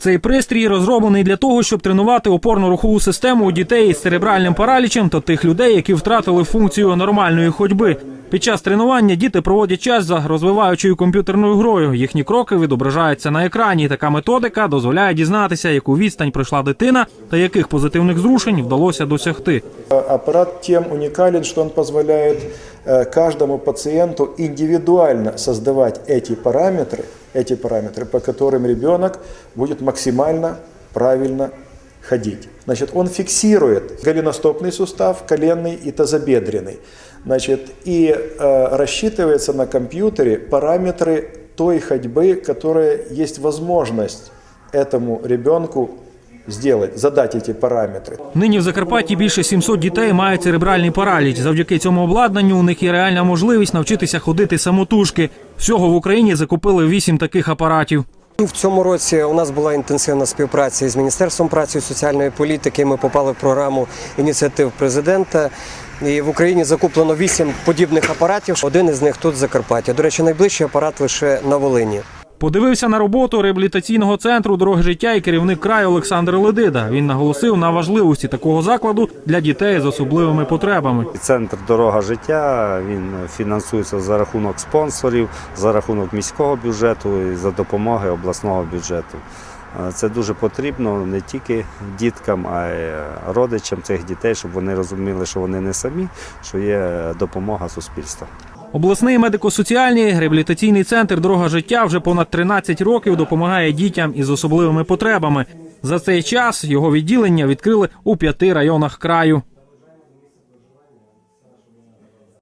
Цей пристрій розроблений для того, щоб тренувати опорно-рухову систему у дітей із церебральним паралічем та тих людей, які втратили функцію нормальної ходьби. Під час тренування діти проводять час за розвиваючою комп'ютерною грою. Їхні кроки відображаються на екрані. Така методика дозволяє дізнатися, яку відстань пройшла дитина та яких позитивних зрушень вдалося досягти. Аппарат тем уникален, что он позволяет э, каждому пациенту индивидуально создавать эти параметры, эти параметры, по которым ребенок будет максимально правильно ходить. Значит, он фиксирует голеностопный сустав, коленный и тазобедренный. Значит, и э, рассчитывается на компьютере параметры той ходьбы, которая есть возможность этому ребенку сделать, задать эти параметры. Нині в Закарпатті більше 700 дітей мають церебральний параліч. Завдяки цьому обладнанню у них є реальна можливість навчитися ходити самотужки. Всього в Україні закупили 8 таких апаратів. В цьому році у нас була інтенсивна співпраця з Міністерством праці і соціальної політики. Ми попали в програму ініціатив президента. І в Україні закуплено вісім подібних апаратів. Один із них тут в Закарпатті. До речі, найближчий апарат лише на Волині. Подивився на роботу реабілітаційного центру дороги життя і керівник краю Олександр Ледида. Він наголосив на важливості такого закладу для дітей з особливими потребами. Центр дорога життя він фінансується за рахунок спонсорів, за рахунок міського бюджету і за допомоги обласного бюджету. Е, Це дуже потрібно не тільки діткам, а й родичам цих дітей, щоб вони розуміли, що вони не самі, що є допомога суспільства. Обласний медико-соціальний реабілітаційний центр Дорога життя вже понад 13 років допомагає дітям із особливими потребами. За цей час його відділення відкрили у п'яти районах краю.